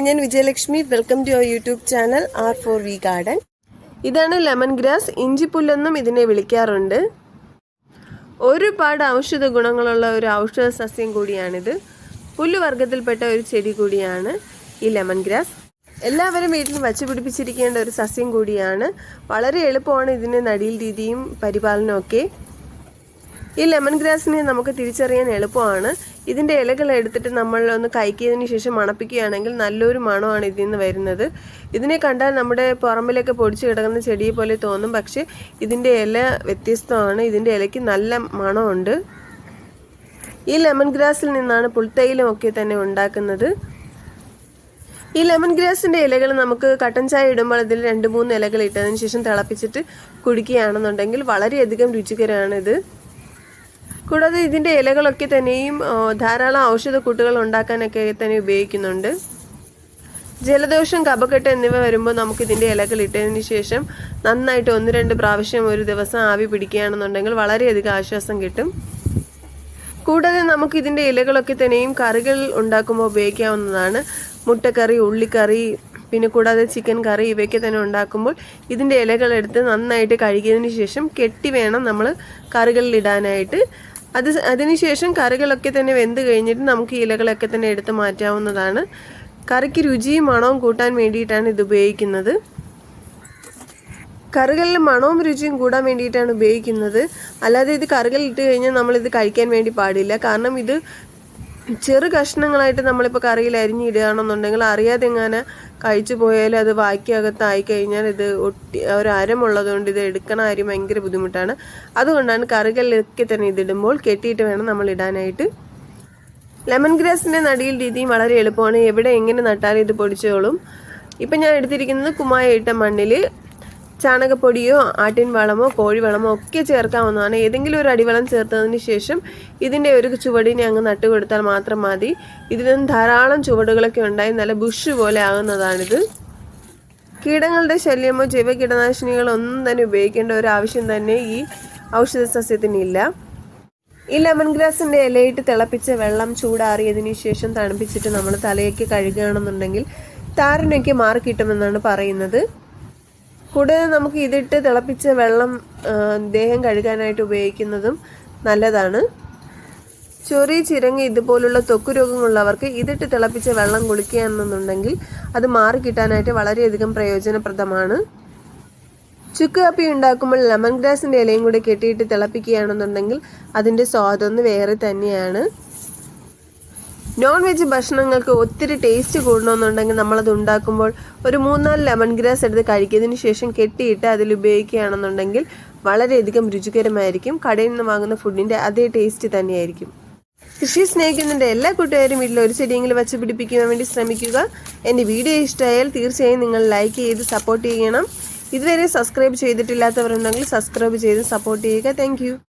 Hi ഞാൻ Vijayalakshmi. Welcome to your YouTube channel R four V garden ഇതാണ് lemon grass ഇഞ്ചിപ്പുല്ലെന്നും ഇതിനെ വിളിക്കാറുണ്ട്. ഒരുപാട് ഔഷധ ഗുണങ്ങളുള്ള ഒരു ഔഷധ സസ്യം കൂടിയാണിത്. പുല്ലുവർഗത്തിൽപ്പെട്ട ഒരു ചെടി കൂടിയാണ് ഈ ലെമൺ ഗ്രാസ് എല്ലാവരും വീട്ടിൽ വച്ചു പിടിപ്പിച്ചിരിക്കേണ്ട ഒരു സസ്യം കൂടിയാണ്. വളരെ എളുപ്പമാണ് ഇതിന്റെ നടിയിൽ രീതിയും പരിപാലനമൊക്കെ ഈ ലെമൺ ഗ്രാസിനെ നമുക്ക് തിരിച്ചറിയാൻ എളുപ്പമാണ്. ഇതിന്റെ ഇലകൾ എടുത്തിട്ട് നമ്മൾ ഒന്ന് കഴിക്കിയതിന് ശേഷം മണപ്പിക്കുകയാണെങ്കിൽ നല്ലൊരു മണമാണ് ഇതിൽ നിന്ന് വരുന്നത്. ഇതിനെ കണ്ടാൽ നമ്മുടെ പുറമ്പിലൊക്കെ പൊടിച്ചു കിടക്കുന്ന ചെടിയെ പോലെ തോന്നും. പക്ഷേ ഇതിന്റെ ഇല വ്യത്യസ്തമാണ്. ഇതിന്റെ ഇലയ്ക്ക് നല്ല മണമുണ്ട്. ഈ ലെമൺ ഗ്രാസിൽ നിന്നാണ് പുൽത്തൈലം ഒക്കെ തന്നെ ഉണ്ടാക്കുന്നത്. ഈ ലെമൺ ഗ്രാസിന്റെ ഇലകൾ നമുക്ക് കട്ടൻ ചായ ഇടുമ്പോൾ അതിൽ രണ്ട് മൂന്ന് ഇലകൾ ഇട്ടതിന് ശേഷം തിളപ്പിച്ചിട്ട് കുടിക്കുകയാണെന്നുണ്ടെങ്കിൽ വളരെയധികം രുചികരമാണിത്. കൂടാതെ ഇതിന്റെ ഇലകളൊക്കെ തന്നെയും ധാരാളം ഔഷധ കൂട്ടുകൾ ഉണ്ടാക്കാനൊക്കെ തന്നെ ഉപയോഗിക്കുന്നുണ്ട്. ജലദോഷം കപക്കെട്ട് എന്നിവ വരുമ്പോൾ നമുക്ക് ഇതിന്റെ ഇലകൾ ഇട്ടതിന് ശേഷം നന്നായിട്ട് ഒന്ന് രണ്ട് പ്രാവശ്യം ഒരു ദിവസം ആവി പിടിക്കുകയാണെന്നുണ്ടെങ്കിൽ വളരെയധികം ആശ്വാസം കിട്ടും. കൂടാതെ നമുക്ക് ഇതിന്റെ ഇലകളൊക്കെ തന്നെയും കറികൾ ഉണ്ടാക്കുമ്പോൾ ഉപയോഗിക്കാവുന്നതാണ്. മുട്ടക്കറി ഉള്ളിക്കറി പിന്നെ കൂടാതെ ചിക്കൻ കറി ഇവയൊക്കെ തന്നെ ഉണ്ടാക്കുമ്പോൾ ഇതിന്റെ ഇലകളെടുത്ത് നന്നായിട്ട് കഴുകിയതിന് ശേഷം കെട്ടി വേണം നമ്മൾ കറികളിൽ ഇടാനായിട്ട്. അത് അതിനുശേഷം കറികളൊക്കെ തന്നെ വെന്ത് കഴിഞ്ഞിട്ട് നമുക്ക് ഇലകളൊക്കെ തന്നെ എടുത്ത് മാറ്റാവുന്നതാണ്. കറിക്ക് രുചിയും മണവും കൂട്ടാൻ വേണ്ടിയിട്ടാണ് ഇത് ഉപയോഗിക്കുന്നത്. കറികളിൽ മണവും രുചിയും കൂടാൻ വേണ്ടിയിട്ടാണ് ഉപയോഗിക്കുന്നത്. അല്ലാതെ ഇത് കറികളിൽ ഇട്ട് കഴിഞ്ഞാൽ നമ്മളിത് കഴിക്കാൻ വേണ്ടി പാടില്ല. കാരണം ഇത് ചെറു കഷ്ണങ്ങളായിട്ട് നമ്മളിപ്പോൾ കറിയിൽ അരിഞ്ഞിടുകയാണെന്നുണ്ടെങ്കിൽ അറിയാതെ എങ്ങനെ കഴിച്ചു പോയാൽ അത് വായ്ക്കകത്തായി കഴിഞ്ഞാൽ ഇത് ഒട്ടി ഒരു അരമുള്ളതുകൊണ്ട് ഇത് എടുക്കണ കാര്യം ഭയങ്കര ബുദ്ധിമുട്ടാണ്. അതുകൊണ്ടാണ് കറികളിലൊക്കെ തന്നെ ഇതിടുമ്പോൾ കെട്ടിയിട്ട് വേണം നമ്മൾ ഇടാനായിട്ട് ലെമൺ ഗ്രാസിന്റെ നടിയിൽ രീതിയും വളരെ എളുപ്പമാണ്. എവിടെ എങ്ങനെ നട്ടാലും ഇത് പൊടിച്ചോളും. ഇപ്പം ഞാൻ എടുത്തിരിക്കുന്നത് കുമായ ഇട്ട മണ്ണിൽ ചാണകപ്പൊടിയോ ആട്ടിൻ വളമോ കോഴി വളമോ ഒക്കെ ചേർക്കാവുന്നതാണ് ഏതെങ്കിലും ഒരു അടിവളം ചേർത്തതിന് ശേഷം ഇതിന്റെ ഒരു ചുവടിനെ അങ്ങ് നട്ടു കൊടുത്താൽ മാത്രം മതി. ഇതിൽ നിന്ന് ധാരാളം ചുവടുകളൊക്കെ ഉണ്ടായി നല്ല ബുഷ് പോലെ ആകുന്നതാണിത്. കീടങ്ങളുടെ ശല്യമോ ജൈവ കീടനാശിനികളോ ഒന്നും തന്നെ ഉപയോഗിക്കേണ്ട ഒരു ആവശ്യം തന്നെ ഈ ഔഷധ സസ്യത്തിനില്ല ഈ ലെമൺ ഗ്രാസിന്റെ ഇലയിട്ട് തിളപ്പിച്ച വെള്ളം ചൂടാറിയതിന് ശേഷം തണുപ്പിച്ചിട്ട് നമ്മൾ തലയൊക്കെ കഴുകുകയാണെന്നുണ്ടെങ്കിൽ താരനൊക്കെ മാറി കിട്ടുമെന്നാണ് പറയുന്നത്. കൂടാതെ നമുക്ക് ഇതിട്ട് തിളപ്പിച്ച വെള്ളം ദേഹം കഴുകാനായിട്ട് ഉപയോഗിക്കുന്നതും നല്ലതാണ്. ചൊറി ചിരങ്ങ ഇതുപോലുള്ള ത്വക്ക് രോഗങ്ങളുള്ളവർക്ക് ഇതിട്ട് തിളപ്പിച്ച വെള്ളം കുളിക്കുകയാണെന്നുണ്ടെങ്കിൽ അത് മാറി കിട്ടാനായിട്ട് വളരെയധികം പ്രയോജനപ്രദമാണ്. ചുക്ക് കാപ്പി ഉണ്ടാക്കുമ്പോൾ ലെമൺ ഗ്രാസിന്റെ ഇലയും കൂടി കെട്ടിയിട്ട് തിളപ്പിക്കുകയാണെന്നുണ്ടെങ്കിൽ അതിന്റെ സ്വാദൊന്ന് വേറെ തന്നെയാണ്. നോൺ വെജ് ഭക്ഷണങ്ങൾക്ക് ഒത്തിരി ടേസ്റ്റ് കൂടണമെന്നുണ്ടെങ്കിൽ നമ്മളത് ഉണ്ടാക്കുമ്പോൾ ഒരു മൂന്നാൽ ലെമൺ ഗ്രാസ് എടുത്ത് കഴിക്കിയതിന് ശേഷം കെട്ടിയിട്ട് അതിൽ ഉപയോഗിക്കുകയാണെന്നുണ്ടെങ്കിൽ വളരെയധികം രുചികരമായിരിക്കും. കടയിൽ നിന്ന് വാങ്ങുന്ന ഫുഡിന്റെ അതേ ടേസ്റ്റ് തന്നെയായിരിക്കും. കൃഷി സ്നേഹിക്കുന്നതിന്റെ എല്ലാ കൂട്ടുകാരും വീട്ടിൽ ഒരു ചെടിയെങ്കിലും വച്ച് പിടിപ്പിക്കുവാൻ വേണ്ടി ശ്രമിക്കുക. എന്റെ വീഡിയോ ഇഷ്ടമായാൽ തീർച്ചയായും നിങ്ങൾ ലൈക്ക് ചെയ്ത് സപ്പോർട്ട് ചെയ്യണം. ഇതുവരെ സബ്സ്ക്രൈബ് ചെയ്തിട്ടില്ലാത്തവരുണ്ടെങ്കിൽ സബ്സ്ക്രൈബ് ചെയ്ത് സപ്പോർട്ട് ചെയ്യുക. താങ്ക്